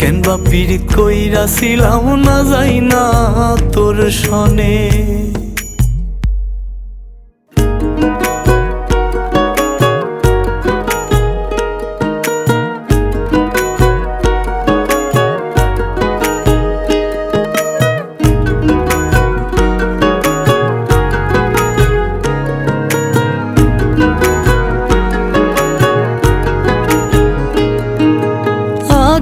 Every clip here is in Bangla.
কেন বা পীড়িত কইরা ছিলাম না যাই না তোর সনে।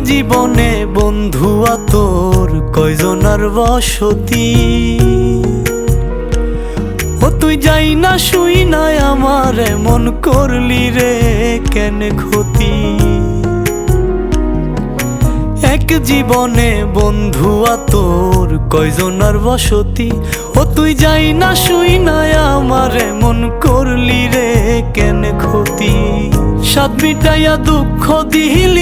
জীবনে বন্ধুয়া তোর কয়জনার বসতি? ও তুই যাই না, শুই নাই আমার মন করলি রে কেন ক্ষতি? এক জীবনে বন্ধুয়া তোর কয়জনার বসতি? ও তুই যাই না, শুই নাই আমার মন করলি রে কেন ক্ষতি? সাত মিটাইয়া দুঃখ দিলি